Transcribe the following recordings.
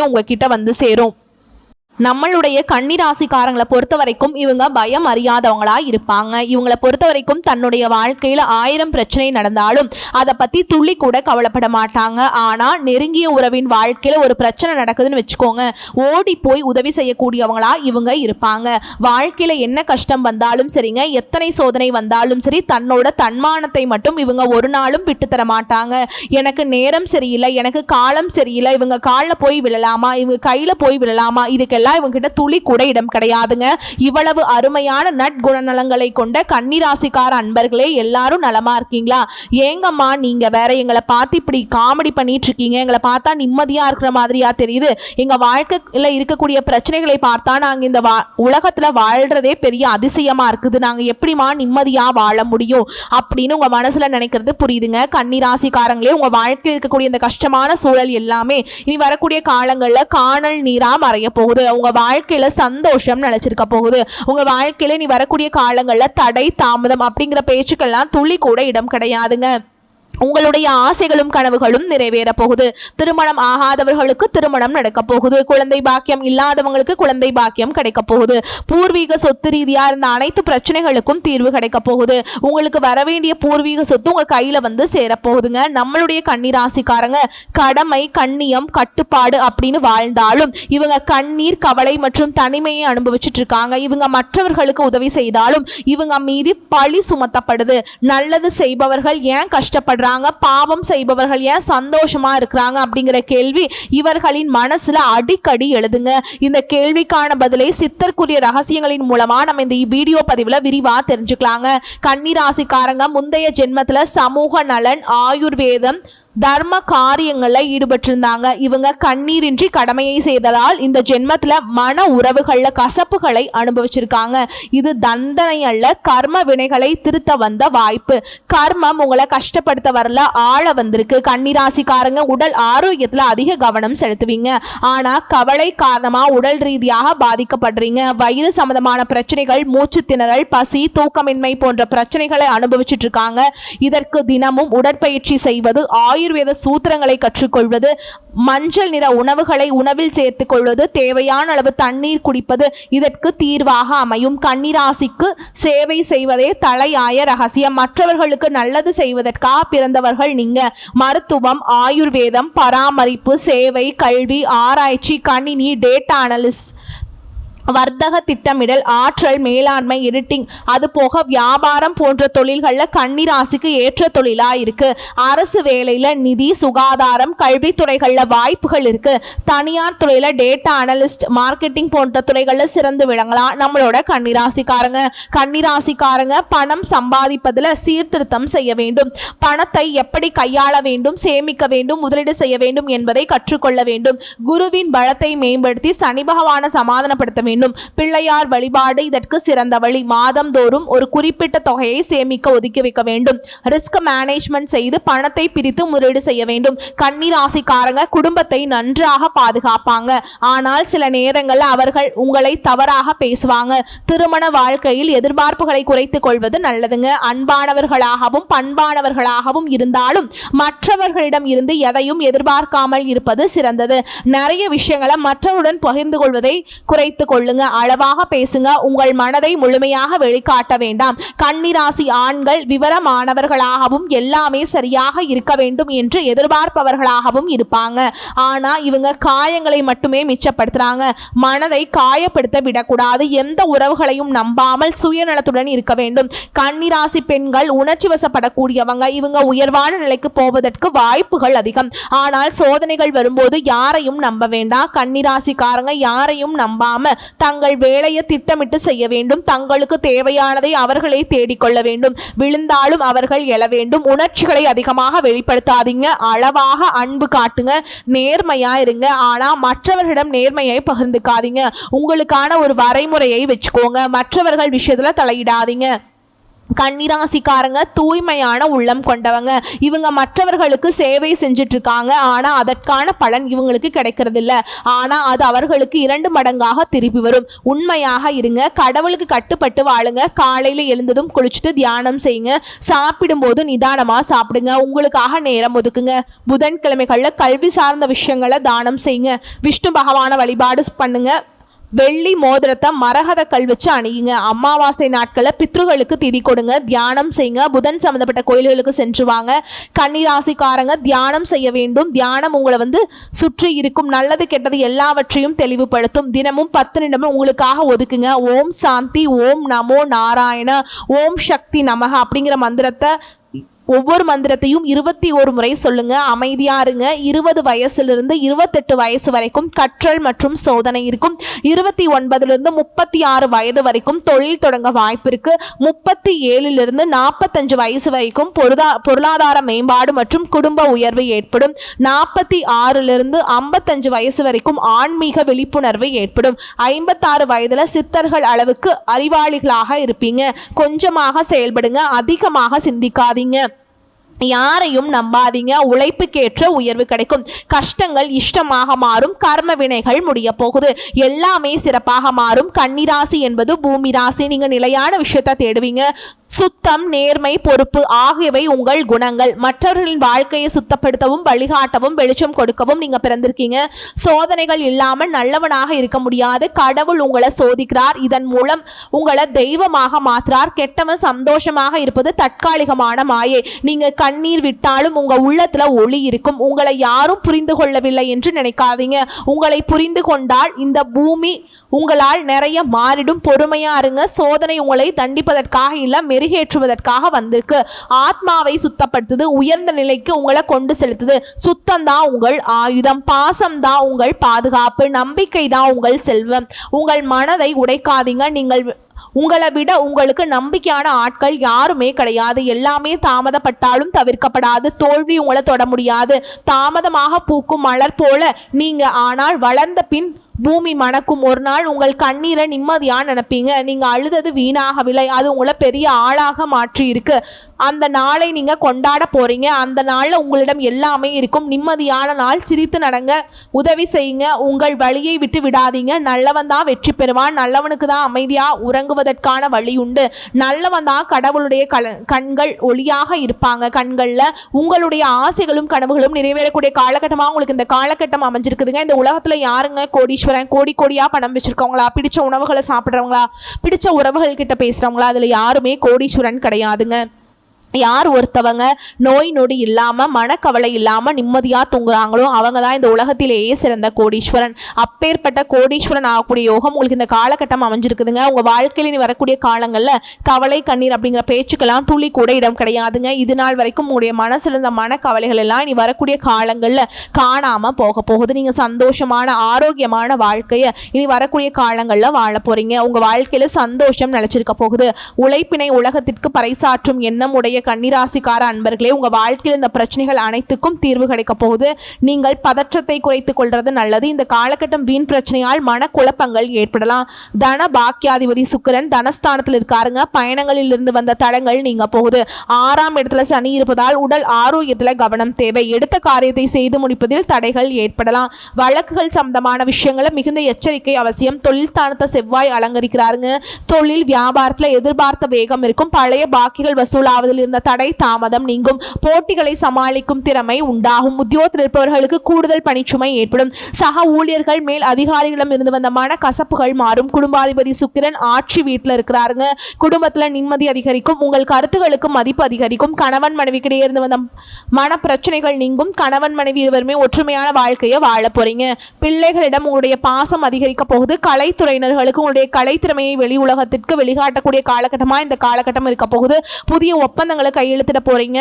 உங்ககிட்ட வந்து சேரும். நம்மளுடைய கன்னிராசிக்காரங்களை பொறுத்த வரைக்கும் இவங்க பயம் அறியாதவங்களா இருப்பாங்க. இவங்களை பொறுத்த வரைக்கும் தன்னுடைய வாழ்க்கையில ஆயிரம் பிரச்சனை நடந்தாலும் அதை பத்தி துள்ளி கூட கவலைப்பட மாட்டாங்க. ஆனா நெருங்கிய உறவின் வாழ்க்கையில ஒரு பிரச்சனை நடக்குதுன்னு வச்சுக்கோங்க. ஓடி போய் உதவி செய்யக்கூடியவங்களா இவங்க இருப்பாங்க. வாழ்க்கையில என்ன கஷ்டம் வந்தாலும் சரிங்க எத்தனை சோதனை வந்தாலும் சரி தன்னோட தன்மானத்தை மட்டும் இவங்க ஒரு நாளும் விட்டு தர மாட்டாங்க. எனக்கு நேரம் சரியில்லை எனக்கு காலம் சரியில்லை இவங்க காலில் போய் விழலாமா இவங்க கையில போய் விழலாமா இதுக்கெல்லாம் இவங்க கிட்ட துளி கூட இடம் கிடையாதுங்க. இவ்வளவு அருமையான நட்குணநலங்களை கொண்ட கன்னிராசிக்கார அன்பர்களே எல்லாரும் நலமா இருக்கீங்களா? ஏங்கம்மா நீங்க வேற எங்களை பார்த்து இப்படி காமெடி பண்ணிட்டு இருக்கீங்க எங்களை பார்த்தா நிம்மதியா இருக்கிற மாதிரியா தெரியுது. எங்க வாழ்க்கையில் இருக்கக்கூடிய பிரச்சனைகளை பார்த்தா நாங்க இந்த வா உலகத்துல வாழ்றதே பெரிய அதிசயமா இருக்குது. நாங்க எப்படிமா நிம்மதியா வாழ முடியும் அப்படின்னு உங்க மனசுல நினைக்கிறது புரியுதுங்க. கன்னிராசிக்காரங்களே உங்க வாழ்க்கையில் இருக்கக்கூடிய இந்த கஷ்டமான சூழல் எல்லாமே இனி வரக்கூடிய காலங்களில் காணல் நீரா மறைய போகுது. உங்கள் வாழ்க்கையில் சந்தோஷம் நிலைச்சிருக்க போகுது. உங்கள் வாழ்க்கையில் நீ வரக்கூடிய காலங்களில் தடை தாமதம் அப்படிங்கிற பேச்சுக்கள்லாம் துளி கூட இடம் கிடையாதுங்க. உங்களுடைய ஆசைகளும் கனவுகளும் நிறைவேற போகுது திருமணம் ஆகாதவர்களுக்கு திருமணம் நடக்க போகுது குழந்தை பாக்கியம் இல்லாதவங்களுக்கு குழந்தை பாக்கியம் கிடைக்க போகுது பூர்வீக சொத்து ரீதியா இருந்த அனைத்து பிரச்சனைகளுக்கும் தீர்வு கிடைக்க போகுது உங்களுக்கு வரவேண்டிய பூர்வீக சொத்து உங்க கையில வந்து சேரப்போகுதுங்க. நம்மளுடைய கண்ணீராசிக்காரங்க கடமை கண்ணியம் கட்டுப்பாடு அப்படின்னு வாழ்ந்தாலும் இவங்க கண்ணீர் கவலை மற்றும் தனிமையை அனுபவிச்சுட்டு இருக்காங்க. இவங்க மற்றவர்களுக்கு உதவி செய்தாலும் இவங்க மீது பழி சுமத்தப்படுது. நல்லது செய்பவர்கள் ஏன் கஷ்டப்படுறாங்க பாவம் செய்பவர்கள் ஏன் சந்தோஷமா இருக்கிறாங்க அப்படிங்கிற கேள்வி இவர்களின் மனசுல அடிக்கடி எழுதுங்க. இந்த கேள்விக்கான பதிலை சித்தர்க்குரிய ரகசியங்களின் மூலமா நம்ம இந்த வீடியோ பதிவுல விரிவா தெரிஞ்சுக்கலாங்க. கன்னிராசிக்காரங்க முந்தைய ஜென்மத்துல சமூக நலன் ஆயுர்வேதம் தர்ம காரியங்களில் ஈடுபட்டிருந்தாங்க. இவங்க கண்ணீரின்றி கடமையை செய்ததால் இந்த ஜென்மத்தில் மன உறவுகளில் கசப்புகளை அனுபவிச்சிருக்காங்க. இது தண்டனை அல்ல கர்ம வினைகளை திருத்த வந்த வாய்ப்பு. கர்மம் உங்களை கஷ்டப்படுத்த வரல ஆழ வந்திருக்கு. கன்னிராசிக்காரங்க உடல் ஆரோக்கியத்தில் அதிக கவனம் செலுத்துவீங்க. ஆனால் கவலை காரணமாக உடல் ரீதியாக பாதிக்கப்படுறீங்க. வயிறு சம்பந்தமான பிரச்சனைகள் மூச்சு திணறல் பசி தூக்கமின்மை போன்ற பிரச்சனைகளை அனுபவிச்சுட்டு இருக்காங்க. இதற்கு தினமும் உடற்பயிற்சி செய்வது ஆயுர்வேத சூத்திரங்களை கற்றுக்கொள்வது மஞ்சள் நிற உணவுகளை உணவில் சேர்த்துக் கொள்வது தேவையான அளவு தண்ணீர் குடிப்பது இதற்கு தீர்வாக அமையும். கன்னிராசிக்கு சேவை செய்வதே தலையாய ரகசியம். மற்றவர்களுக்கு நல்லது செய்வதற்காக பிறந்தவர்கள் நீங்க. மருத்துவம் ஆயுர்வேதம் பராமரிப்பு சேவை கல்வி ஆராய்ச்சி கணினி டேட்டா அனலிஸ்ட் வர்த்தக திட்டமிடல் ஆற்றல் மேலாண்மை எடிட்டிங் அது போக வியாபாரம் போன்ற தொழில்களில் கன்னிராசிக்கு ஏற்ற தொழிலா இருக்கு அரசு வேலையில நிதி சுகாதாரம் கல்வித்துறைகளில் வாய்ப்புகள் இருக்கு. தனியார் துறையில டேட்டா அனலிஸ்ட் மார்க்கெட்டிங் போன்ற துறைகளில் சிறந்து விளங்கலாம். நம்மளோட கன்னிராசிக்காரங்க. கன்னிராசிக்காரங்க பணம் சம்பாதிப்பதில் சீர்திருத்தம் செய்ய வேண்டும். பணத்தை எப்படி கையாள வேண்டும் சேமிக்க வேண்டும் முதலீடு செய்ய வேண்டும் என்பதை கற்றுக்கொள்ள வேண்டும். குருவின் பலத்தை மேம்படுத்தி சனி பகவானை சமாதானப்படுத்த வேண்டும். பிள்ளையார் வழிபாடு இதற்கு சிறந்த வழி. மாதந்தோறும் ஒரு குறிப்பிட்ட தொகையை சேமிக்க ஒதுக்கி வைக்க வேண்டும். ரிஸ்க் மேனேஜ்மெண்ட் செய்து பணத்தை பிரித்து முதலீடு செய்ய வேண்டும். கண்ணீர் ராசிக்காரங்க குடும்பத்தை நன்றாக பாதுகாப்பாங்க. ஆனால் சில நேரங்களில் அவர்கள் உங்களை தவறாக பேசுவாங்க. திருமண வாழ்க்கையில் எதிர்பார்ப்புகளை குறைத்துக் கொள்வது நல்லதுங்க. அன்பானவர்களாகவும் பண்பானவர்களாகவும் இருந்தாலும் மற்றவர்களிடம் இருந்து எதையும் எதிர்பார்க்காமல் இருப்பது சிறந்தது. நிறைய விஷயங்களை மற்றவருடன் பகிர்ந்து கொள்வதை குறைத்து கொள்ள கொள்ளுங்க அளவாக பேசுங்க உங்கள் மனதை முழுமையாக வெளிக்காட்ட வேண்டாம். கன்னிராசி ஆண்கள் விவரமானவர்களாகவும் எல்லாமே சரியாக இருக்க வேண்டும் என்று எதிர்பார்ப்பவர்களாகவும் இருப்பாங்க. ஆனா இவங்க காயங்களை மட்டுமே மிச்சப்படுத்துறாங்க. மனதை காயப்படுத்த விடக்கூடாது. எந்த உறவுகளையும் நம்பாமல் சுயநலத்துடன் இருக்க வேண்டும். கன்னிராசி பெண்கள் உணர்ச்சி வசப்படக்கூடியவங்க. இவங்க உயர்வான நிலைக்கு போவதற்கு வாய்ப்புகள் அதிகம். ஆனால் சோதனைகள் வரும்போது யாரையும் நம்ப வேண்டாம். கன்னிராசிக்காரங்க யாரையும் நம்பாம தங்கள் வேலையை திட்டமிட்டு செய்ய வேண்டும். தங்களுக்கு தேவையானதை அவர்களை தேடிக்கொள்ள வேண்டும். விழுந்தாலும் அவர்கள் எழ வேண்டும். உணர்ச்சிகளை அதிகமாக வெளிப்படுத்தாதீங்க. அளவாக அன்பு காட்டுங்க. நேர்மையா இருங்க. ஆனா மற்றவர்களிடம் நேர்மையை பகிர்ந்துக்காதீங்க. உங்களுக்கான ஒரு வரைமுறையை வச்சுக்கோங்க. மற்றவர்கள் விஷயத்துல தலையிடாதீங்க. கன்னிராசிக்காரங்க தூய்மையான உள்ளம் கொண்டவங்க. இவங்க மற்றவர்களுக்கு சேவை செஞ்சுட்டு இருக்காங்க ஆனா அதற்கான பலன் இவங்களுக்கு கிடைக்கிறது இல்ல ஆனா அது அவர்களுக்கு இரண்டு மடங்காக திருப்பி வரும். உண்மையாக இருங்க. கடவுளுக்கு கட்டுப்பட்டு வாழுங்க. காலையில எழுந்ததும் குளிச்சுட்டு தியானம் செய்யுங்க. சாப்பிடும்போது நிதானமா சாப்பிடுங்க. உங்களுக்காக நேரம் ஒதுக்குங்க. புதன்கிழமைகள்ல கல்வி சார்ந்த விஷயங்களை தானம் செய்யுங்க. விஷ்ணு பகவான வழிபாடு பண்ணுங்க. வெள்ளி மோதிரத்தை மரகத கல் வச்சு அணியுங்க. அமாவாசை நாட்களில் பித்ருகளுக்கு திதி கொடுங்க. தியானம் செய்யுங்க. புதன் சம்மந்தப்பட்ட கோயில்களுக்கு சென்று வாங்க. கன்னிராசிக்காரங்க தியானம் செய்ய வேண்டும். தியானம் உங்களை வந்து சுற்றி இருக்கும். நல்லது கெட்டது எல்லாவற்றையும் தெளிவுபடுத்தும். தினமும் பத்து நிமிடம் உங்களுக்காக ஒதுக்குங்க. ஓம் சாந்தி ஓம் நமோ நாராயண ஓம் சக்தி நமக அப்படிங்கிற மந்திரத்தை ஒவ்வொரு மந்திரத்தையும் இருபத்தி ஒரு முறை சொல்லுங்க. அமைதியா இருங்க. இருபது வயசுலிருந்து இருபத்தெட்டு வயசு வரைக்கும் கற்றல் மற்றும் சோதனை இருக்கும். இருபத்தி ஒன்பதுலேருந்து முப்பத்தி ஆறு வயது வரைக்கும் தொழில் தொடங்க வாய்ப்பு இருக்கு. முப்பத்தி ஏழுலிருந்து நாற்பத்தஞ்சு வயசு வரைக்கும் பொருளா பொருளாதார மேம்பாடு மற்றும் குடும்ப உயர்வு ஏற்படும். நாற்பத்தி ஆறுலிருந்து ஐம்பத்தஞ்சு வயசு வரைக்கும் ஆன்மீக விழிப்புணர்வு ஏற்படும். ஐம்பத்தாறு வயதுல சித்தர்கள் அளவுக்கு அறிவாளிகளாக இருப்பீங்க. கொஞ்சமாக செயல்படுங்க. அதிகமாக சிந்திக்காதீங்க. யாரையும் நம்பாதீங்க. உழைப்புக்கேற்ற உயர்வு கிடைக்கும். கஷ்டங்கள் இஷ்டமாக மாறும். கர்ம வினைகள் முடிய போகுது. எல்லாமே சிறப்பாக மாறும். கன்னிராசி என்பது பூமி ராசி. நீங்க நிலையான விஷயத்த தேடுவீங்க. சுத்தம் நேர்மை பொறுப்பு ஆகியவை உங்கள் குணங்கள். மற்றவர்களின் வாழ்க்கையை சுத்தப்படுத்தவும் வழிகாட்டவும் வெளிச்சம் கொடுக்கவும் நீங்க பிறந்திருக்கீங்க. சோதனைகள் இல்லாமல் நல்லவனாக இருக்க முடியாது. கடவுள் உங்களை சோதிக்கிறார். இதன் மூலம் உங்களை தெய்வமாக மாற்றுறார் கெட்டவன் சந்தோஷமாக இருப்பது தற்காலிகமான மாயை. நீங்க கண்ணீர் விட்டாலும் உங்க உள்ளத்துல ஒளி இருக்கும். உங்களை யாரும் புரிந்து கொள்ளவில்லை என்று நினைக்காதீங்க. உங்களை புரிந்து கொண்டால் இந்த பூமி உங்களால் நிறைய மாறிடும். பொறுமையா இருங்க. சோதனை உங்களை தண்டிப்பதற்காக இல்ல மெருகேற்றுவதற்காக வந்திருக்கு. ஆத்மாவை சுத்தப்படுத்துது. உயர்ந்த நிலைக்கு உங்களை கொண்டு செலுத்துது. சுத்தம் தான் உங்கள் ஆயுதம். பாசம் தான் உங்கள் பாதுகாப்பு. நம்பிக்கை தான் உங்கள் செல்வம். உங்கள் மனதை உடைக்காதீங்க. நீங்கள் உங்களை விட உங்களுக்கு நம்பிக்கையான ஆட்கள் யாருமே கிடையாது. எல்லாமே தாமதப்பட்டாலும் தவிர்க்கப்படாது. தோல்வி உங்களை தொட முடியாது. தாமதமாக பூக்கும் மலர் போல நீங்க ஆனால் வளர்ந்த பின் பூமி மணக்கும் ஒரு நாள் உங்கள் கண்ணீரை நிம்மதியாக நினைப்பீங்க. நீங்கள் அழுதது வீணாகவில்லை. அது உங்களை பெரிய ஆளாக மாற்றி இருக்கு அந்த நாளை நீங்கள் கொண்டாட போகிறீங்க அந்த நாளில் உங்களிடம் எல்லாமே இருக்கும். நிம்மதியான நாள். சிரித்து நடங்க. உதவி செய்யுங்க. உங்கள் வழியை விட்டு விடாதீங்க. நல்லவன் தான் வெற்றி பெறுவான். நல்லவனுக்கு தான் அமைதியாக உறங்குவதற்கான வழி உண்டு. நல்லவன் தான் கடவுளுடைய கண்கள் ஒளியாக இருப்பாங்க. கண்களில் உங்களுடைய ஆசைகளும் கனவுகளும் நிறைவேறக்கூடிய காலகட்டமாக உங்களுக்கு இந்த காலகட்டம் அமைஞ்சிருக்குதுங்க. இந்த உலகத்தில் யாருங்க? கோடீஸ்வரன் கோடி கோடியாக பணம் வச்சுருக்கவங்களா? பிடிச்ச உணவுகளை சாப்பிட்றவங்களா? பிடிச்ச உறவுகள் கிட்ட பேசுகிறவங்களா அதில் யாருமே கோடீஸ்வரன் கிடையாதுங்க. யார் ஒருத்தவங்க நோய் நொடி இல்லாமல் மனக்கவலை இல்லாமல் நிம்மதியாக தூங்குறாங்களோ அவங்க தான் இந்த உலகத்திலேயே சிறந்த கோடீஸ்வரன். அப்பேற்பட்ட கோடீஸ்வரன் ஆகக்கூடிய யோகம் உங்களுக்கு இந்த காலகட்டம் அமைஞ்சிருக்குதுங்க. உங்கள் வாழ்க்கையில் நீ வரக்கூடிய காலங்களில் கவலை கண்ணீர் அப்படிங்கிற பேச்சுக்கெல்லாம் துளி கூட இடம் கிடையாதுங்க. இது நாள் வரைக்கும் உங்களுடைய மனசில் இருந்த மனக்கவலைகள் எல்லாம் இனி வரக்கூடிய காலங்களில் காணாமல் போக போகுது. நீங்கள் சந்தோஷமான ஆரோக்கியமான வாழ்க்கையை இனி வரக்கூடிய காலங்களில் வாழ போகிறீங்க உங்கள் வாழ்க்கையில் சந்தோஷம் நிலச்சிருக்க போகுது. உழைப்பினை உலகத்திற்கு பறைசாற்றும் எண்ணம் உடைய கன்னிராசிக்கார அன்பர்களே உங்கள் வாழ்க்கையில் இந்த பிரச்சனைகள் அனைத்துக்கும் தீர்வு கிடைக்க போகுது. நீங்கள் பதற்றத்தை குறைத்துக் கொள்வது நல்லது. இந்த காலகட்டம் வீண் பிரச்சனையால் மனக்குழப்பங்கள் ஏற்படலாம். தன பாக்கியாதிபதி சுக்கரன் தனஸ்தானத்தில் இருக்காருங்க. பயணங்களில் இருந்து வந்த தடங்கள் நீங்க போகுது. ஆறாம் இடத்துல சனி இருப்பதால் உடல் ஆரோக்கியத்தில் கவனம் தேவை. எடுத்த காரியத்தை செய்து முடிப்பதில் தடைகள் ஏற்படலாம். வழக்குகள் சம்பந்தமான விஷயங்களை மிகுந்த எச்சரிக்கை அவசியம். தொழில் ஸ்தானத்தை செவ்வாய் அலங்கரிக்கிறாருங்க. தொழில் வியாபாரத்தில் எதிர்பார்த்த வேகம் இருக்கும். பழைய பாக்கிகள் வசூலாவதில் உத்தியோகத்தில் இருந்த தடை தாமதம் நீங்கும் போட்டிகளை சமாளிக்கும் திறமை உண்டாகும். உத்தியோகத்தில் இருப்பவர்களுக்கு கூடுதல் பணிச்சுமை ஏற்படும். சக ஊழியர்கள் மேல் அதிகாரிகளிடம் இருந்து வந்த மன கசப்புகள் மாறும். குடும்பாதிபதி சுக்கிரன் ஆட்சி வீட்டில் இருக்கிறாருங்க. குடும்பத்தில் நிம்மதி அதிகரிக்கும். உங்கள் கருத்துகளுக்கு மதிப்பு அதிகரிக்கும். கணவன் மனைவிக்கிடையே இருந்து வந்த மன பிரச்சனைகள் நீங்கும். கணவன் மனைவி இருவருமே ஒற்றுமையான வாழ்க்கையை வாழ போறீங்க. பிள்ளைகளிடம் உங்களுடைய பாசம் அதிகரிக்க போகுது. கலைத்துறையினர்களுக்கு உங்களுடைய கலைத்திறமையை வெளி உலகத்திற்கு வெளிகாட்டக்கூடிய காலகட்டமாக இந்த காலகட்டம் இருக்க போகுது. புதிய ஒப்பந்த ஒப்பந்தங்களை கையெழுத்திட போறீங்க.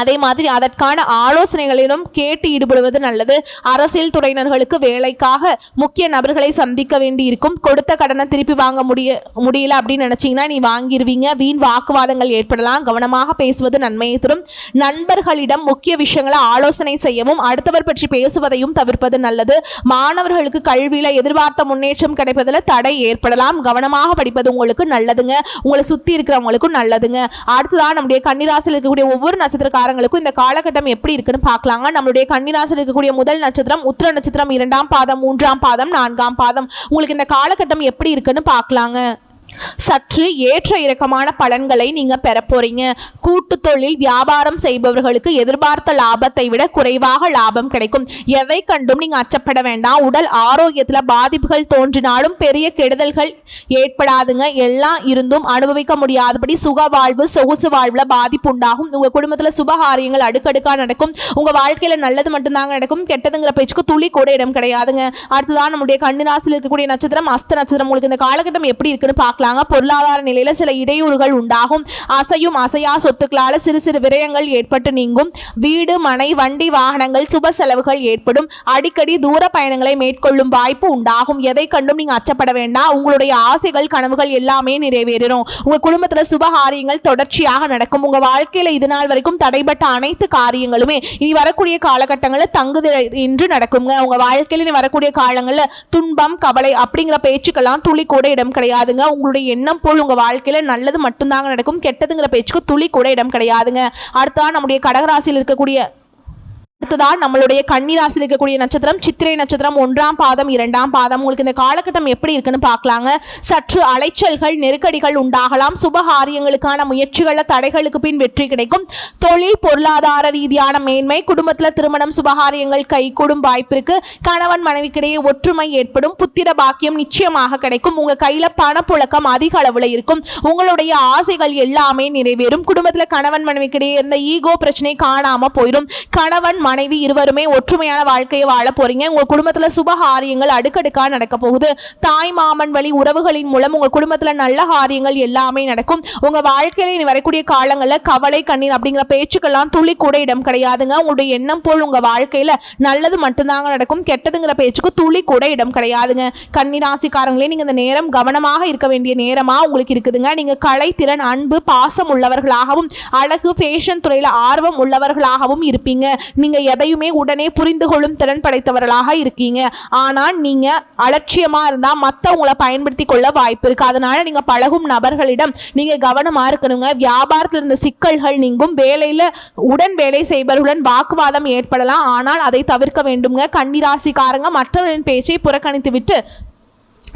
அதே மாதிரி அதற்கான ஆலோசனைகளிலும் கேட்டு ஈடுபடுவது நல்லது. அரசியல் துறையினர்களுக்கு வேலைக்காக முக்கிய நபர்களை சந்திக்க வேண்டி இருக்கும் கொடுத்த கடனை திருப்பி வாங்க முடிய முடியல அப்படின்னு நினைச்சீங்கன்னா நீ வாங்கிடுவீங்க வீண் வாக்குவாதங்கள் ஏற்படலாம். கவனமாக பேசுவது நன்மையை தரும். நண்பர்களிடம் முக்கிய விஷயங்களை ஆலோசனை செய்யவும் அடுத்தவர் பற்றி பேசுவதையும் தவிர்ப்பது நல்லது. மாணவர்களுக்கு கல்வியில் எதிர்பார்த்த முன்னேற்றம் கிடைப்பதில் தடை ஏற்படலாம். கவனமாக படிப்பது உங்களுக்கு நல்லதுங்க. உங்களை சுற்றி இருக்கிறவங்களுக்கும் நல்லதுங்க. அடுத்ததான் நம்முடைய கன்னிராசியில் இருக்கக்கூடிய ஒவ்வொரு நட்சத்திரக்காரங்களுக்கும் இந்த காலகட்டம் எப்படி இருக்குன்னு பார்க்கலாங்க. நம்மளுடைய கன்னிராசியில் இருக்கக்கூடிய முதல் நட்சத்திரம் உத்திர நட்சத்திரம் இரண்டாம் பாதம் மூன்றாம் பாதம் நான்காம் பாதம். உங்களுக்கு இந்த காலகட்டம் எப்படி இருக்குன்னு பார்க்கலாங்க. சற்று ஏற்ற இறக்கமான பலன்களை நீங்க பெற போறீங்க. கூட்டு தொழில் வியாபாரம் செய்பவர்களுக்கு எதிர்பார்த்த லாபத்தை விட குறைவாக லாபம் கிடைக்கும். எதை கண்டும் நீங்க அச்சப்பட வேண்டாம். உடல் ஆரோக்கியத்துல பாதிப்புகள் தோன்றினாலும் பெரிய கெடுதல்கள் ஏற்படாதுங்க. எல்லாம் இருந்தும் அனுபவிக்க முடியாதபடி சுக வாழ்வு சொகுசு வாழ்வுல பாதிப்பு உண்டாகும். உங்க குடும்பத்துல சுபகாரியங்கள் அடுக்கடுக்கா நடக்கும். உங்க வாழ்க்கையில நல்லது மட்டும்தாங்க நடக்கும். கெட்டதுங்கிற பேச்சுக்கு துளி கூட இடம் கிடையாதுங்க. அடுத்ததான் நம்முடைய கண்ணு ராசியில் இருக்கக்கூடிய நட்சத்திரம் அஸ்த நட்சத்திரம். உங்களுக்கு இந்த காலகட்டம் எப்படி இருக்குன்னு பார்க்கலாங்க. பொருளாதார நிலையில சில இடையூறுகள் உண்டாகும். அசையும் அசையா சொத்துக்களால சிறு சிறு விரயங்கள் ஏற்பட்டு நீங்கும். வீடு மனை வண்டி வாகனங்கள் சுப செலவுகள் ஏற்படும். அடிக்கடி தூர பயணங்களை மேற்கொள்ளும் வாய்ப்பு உண்டாகும். எதை கண்டும் நீங்க அச்சப்பட வேண்டாம். உங்களுடைய ஆசைகள் கனவுகள் எல்லாமே நிறைவேறும் உங்க குடும்பத்துல சுபகாரியங்கள் தொடர்ச்சியாக நடக்கும். உங்க வாழ்க்கையில இது நாள் வரைக்கும் தடைபட்ட அனைத்து காரியங்களுமே இனி வரக்கூடிய காலகட்டங்களில் தங்குது என்று நடக்குங்க. உங்க வாழ்க்கையில இனி வரக்கூடிய காலங்களில் துன்பம் கவலை அப்படிங்கிற பேச்சுக்கெல்லாம் துளி கூட இடம் கிடையாதுங்க. உங்களுடைய எண்ணம் போல் உங்கள் வாழ்க்கையில் நல்லது மட்டும்தாங்க நடக்கும் கெட்டதுங்கிற பேச்சுக்கு துளி கூட இடம் கிடையாதுங்க. அடுத்தா நம்முடைய கடகராசியில் இருக்கக்கூடிய அடுத்ததான் நம்மளுடைய கன்னிராசியில் இருக்கக்கூடிய நட்சத்திரம் சித்திரை நட்சத்திரம் ஒன்றாம் பாதம் இரண்டாம் பாதம். உங்களுக்கு இந்த காலகட்டம் எப்படி இருக்குன்னு பார்க்கலாங்க. சற்று அலைச்சல்கள் நெருக்கடிகள் உண்டாகலாம். சுபகாரியங்களுக்கான முயற்சிகளில் தடைகளுக்கு பின் வெற்றி கிடைக்கும். தொழில் பொருளாதார ரீதியான மேன்மை குடும்பத்தில் திருமணம் சுபகாரியங்கள் கைகூடும் வாய்ப்பிற்கு கணவன் மனைவிக்கிடையே ஒற்றுமை ஏற்படும். புத்திர பாக்கியம் நிச்சயமாக கிடைக்கும். உங்க கையில பணப்புழக்கம் அதிக அளவில் இருக்கும். உங்களுடைய ஆசைகள் எல்லாமே நிறைவேறும். குடும்பத்தில் கணவன் மனைவிக்கிடையே இருந்த ஈகோ பிரச்சனை காணாம போயிடும் கணவன் மனைவி இருவருமே ஒற்றுமையான வாழ்க்கையை வாழ போறீங்க. உங்க குடும்பத்துல சுபகாரியங்கள் அடுக்கடுக்கா நடக்க போகுது. தாய் மாமன் வழி உறவுகளின் மூலம் உங்க குடும்பத்துல நல்ல காரியங்கள் எல்லாமே நடக்கும். உங்க வாழ்க்கையில இனி வரக்கூடிய காலங்கள்ல கவலை கண்ணீர் அப்படிங்கிற பேச்சுக்கெல்லாம் துளி கூட இடம் கிடையாதுங்க. உங்களுடைய எண்ணம் போல் உங்க வாழ்க்கையில நல்லது மட்டும்தாங்க நடக்கும். கெட்டதுங்கிற பேச்சுக்கு துளி கூட இடம் கிடையாதுங்க. கன்னிராசிக்காரங்களே நீங்க இந்த நேரம் கவனமாக இருக்க வேண்டிய நேரமா உங்களுக்கு இருக்குதுங்க. நீங்க கலைத்திறன் அன்பு பாசம் உள்ளவர்களாகவும் அழகு ஃபேஷன் துறையில ஆர்வம் உள்ளவர்களாகவும் இருப்பீங்க. நீங்க எதையுமே உடனே புரிந்து கொள்ளும் திறன் படைத்தவர்களாக இருக்கீங்க. ஆனால் நீங்க அலட்சியமா இருந்தா மற்றவங்களை பயன்படுத்தி கொள்ள வாய்ப்பு இருக்கு. அதனால நீங்க பழகும் நபர்களிடம் நீங்க கவனமா இருக்கணுங்க. வியாபாரத்தில் இருந்த சிக்கல்கள் நீங்கும். வேலையில உடன் வேலை செய்பவர்களுடன் வாக்குவாதம் ஏற்படலாம். ஆனால் அதை தவிர்க்க வேண்டுங்க கன்னிராசிக்காரங்க மற்றவரின் பேச்சை புறக்கணித்து விட்டு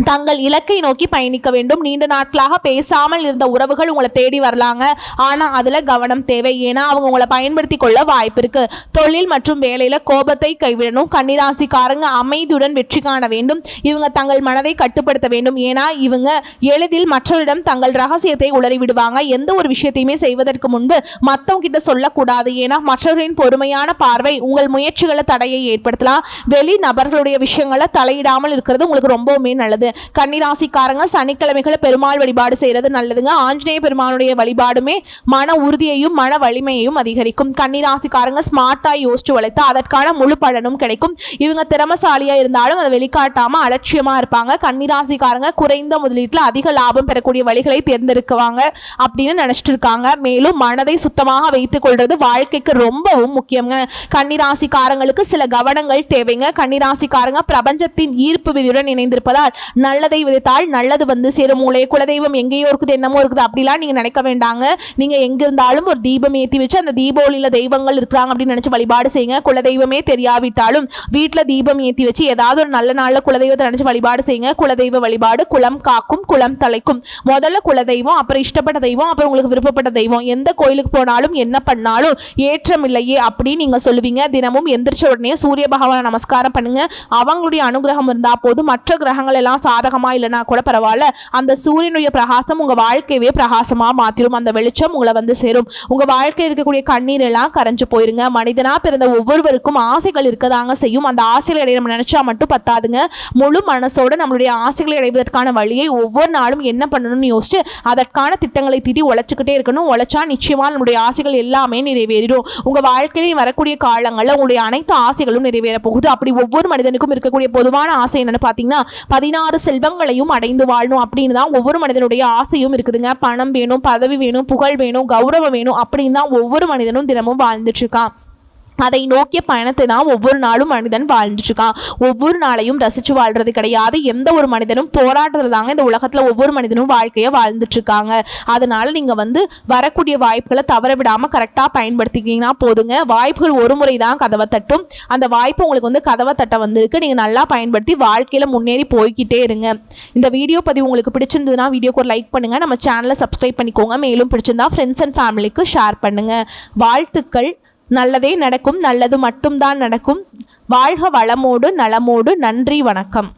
தங்கள் இலக்கை நோக்கி பயணிக்க வேண்டும். நீண்ட நாட்களாக பேசாமல் இருந்த உறவுகள் உங்களை தேடி வரலாங்க. ஆனால் அதில் கவனம் தேவை. ஏன்னா அவங்க உங்களை பயன்படுத்தி கொள்ள வாய்ப்பு இருக்கு. தொழில் மற்றும் வேலையில் கோபத்தை கைவிடணும். கன்னிராசிக்காரங்க அமைதியுடன் வெற்றி காண வேண்டும். இவங்க தங்கள் மனதை கட்டுப்படுத்த வேண்டும். ஏன்னா இவங்க எளிதில் மற்றவரிடம் தங்கள் ரகசியத்தை உளறி விடுவாங்க. எந்த ஒரு விஷயத்தையுமே செய்வதற்கு முன்பு மற்றவங்க கிட்ட சொல்லக்கூடாது. ஏன்னா மற்றவர்களின் பொறுமையான பார்வை உங்கள் முயற்சிகளை தடையை ஏற்படுத்தலாம். வெளி நபர்களுடைய விஷயங்களை தலையிடாமல் இருக்கிறது உங்களுக்கு ரொம்பவுமே நல்லது. கன்னிராசிக்காரங்க சனிக்கிழமைகளை பெருமாள் வழிபாடு செய்கிறது நல்லதுங்க. ஆஞ்சநேய பெருமானுடைய வழிபாடுமே மன உறுதியையும் மன வலிமையையும் அதிகரிக்கும். கன்னிராசிக்காரங்க ஸ்மார்ட்டாக யோசிச்சு உழைத்து அதற்கான முழு பலனும் கிடைக்கும். இவங்க திறமசாலியாக இருந்தாலும் அதை வெளிக்காட்டாமல் அலட்சியமாக இருப்பாங்க. கன்னிராசிக்காரங்க குறைந்த முதலீட்டில் அதிக லாபம் பெறக்கூடிய வழிகளை தேர்ந்தெடுக்குவாங்க அப்படின்னு நினச்சிட்டு இருக்காங்க மேலும் மனதை சுத்தமாக வைத்துக் கொள்வது வாழ்க்கைக்கு ரொம்பவும் முக்கியங்க. கன்னிராசிக்காரங்களுக்கு சில கவனங்கள் தேவைங்க. கன்னிராசிக்காரங்க பிரபஞ்சத்தின் ஈர்ப்பு விதியுடன் இணைந்திருப்பதால் நல்லதை விதைத்தால் நல்லது வந்து சேரும். உங்களே குலதெய்வம் எங்கேயோ இருக்குது என்னமோ இருக்குது அப்படிலாம் நீங்கள் நினைக்க வேண்டாங்க. நீங்கள் எங்கே இருந்தாலும் ஒரு தீபம் ஏற்றி வச்சு அந்த தீபாவளியில் தெய்வங்கள் இருக்கிறாங்க அப்படின்னு நினச்சி வழிபாடு செய்யுங்க. குலதெய்வமே தெரியாவிட்டாலும் வீட்டில் தீபம் ஏற்றி வச்சு ஏதாவது ஒரு நல்ல நாளில் குலதெய்வத்தை நினச்சி வழிபாடு செய்யுங்க. குலதெய்வ வழிபாடு குலம் காக்கும் குலம் தலைக்கும். முதல்ல குலதெய்வம் அப்புறம் இஷ்டப்பட்ட தெய்வம் அப்புறம் உங்களுக்கு விருப்பப்பட்ட தெய்வம். எந்த கோயிலுக்கு போனாலும் என்ன பண்ணாலும் ஏற்றம் இல்லையே அப்படின்னு நீங்கள் சொல்லுவீங்க. தினமும் எந்திரிச்ச உடனே சூரிய பகவானை நமஸ்காரம் பண்ணுங்க. அவங்களுடைய அனுகிரகம் இருந்தால் போதும். மற்ற கிரகங்கள் எல்லாம் சாதகமா இல்லைனா கூட பரவாயில்ல. அந்த சூரியனுடைய பிரகாசம் உங்கள் வாழ்க்கையவே பிரகாசமாக மாற்றிடும் அந்த வெளிச்சம் உங்களை வந்து சேரும். உங்கள் வாழ்க்கையில் இருக்கக்கூடிய கண்ணீர் எல்லாம் கரைஞ்சு போயிருங்க. மனிதனாக பிறந்த ஒவ்வொருவருக்கும் ஆசைகள் இருக்கதாங்க செய்யும். அந்த ஆசைகளை அடைய நம்ம நினைச்சா மட்டும் பத்தாதுங்க. முழு மனசோட நம்மளுடைய ஆசைகளை அடைவதற்கான வழியை ஒவ்வொரு நாளும் என்ன பண்ணணும்னு யோசிச்சு அதற்கான திட்டங்களை தீட்டி உழைச்சிக்கிட்டே இருக்கணும். உழைச்சா நிச்சயமா நம்மளுடைய ஆசைகள் எல்லாமே நிறைவேறிடும். உங்க வாழ்க்கையில் வரக்கூடிய காலங்களில் உங்களுடைய அனைத்து ஆசைகளும் நிறைவேற போகுது. அப்படி ஒவ்வொரு மனிதனுக்கும் இருக்கக்கூடிய பொதுவான ஆசை என்னன்னு பார்த்தீங்கன்னா பதினாறு செல்வங்களையும் அடைந்து வாழணும் அப்படின்னு தான் ஒவ்வொரு மனிதனுடைய ஆசையும் இருக்குதுங்க. பணம் வேணும் பதவி வேணும் புகழ் வேணும் கௌரவம் வேணும் அப்படின்னு தான் ஒவ்வொரு மனிதனும் தினமும் வாழ்ந்துட்டு இருக்கான். அதை நோக்கிய பயணத்தை தான் ஒவ்வொரு நாளும் மனிதன் வாழ்ந்துட்டுருக்கான். ஒவ்வொரு நாளையும் ரசித்து வாழ்கிறது கிடையாது. எந்த ஒரு மனிதனும் போராடுறது தாங்க இந்த உலகத்தில் ஒவ்வொரு மனிதனும் வாழ்க்கையை வாழ்ந்துட்டுருக்காங்க. அதனால் நீங்கள் வந்து வரக்கூடிய வாய்ப்புகளை தவற விடாமல் கரெக்டாக பயன்படுத்திக்கிங்கன்னா போதுங்க. வாய்ப்புகள் ஒரு முறை தான் கதவை தட்டும். அந்த வாய்ப்பு உங்களுக்கு வந்து கதவை தட்ட வந்திருக்கு. நீங்கள் நல்லா பயன்படுத்தி வாழ்க்கையில் முன்னேறி போய்க்கிட்டே இருங்க. இந்த வீடியோ பதிவு உங்களுக்கு பிடிச்சிருந்ததுன்னா வீடியோக்கு ஒரு லைக் பண்ணுங்கள் நம்ம சேனலை சப்ஸ்கிரைப் பண்ணிக்கோங்க. மேலும் பிடிச்சிருந்தா ஃப்ரெண்ட்ஸ் அண்ட் ஃபேமிலிக்கு ஷேர் பண்ணுங்க. வாழ்த்துக்கள். நல்லதே நடக்கும் நல்லது மட்டும்தான் நடக்கும். வாழ்க வளமோடு நலமோடு நன்றி வணக்கம்.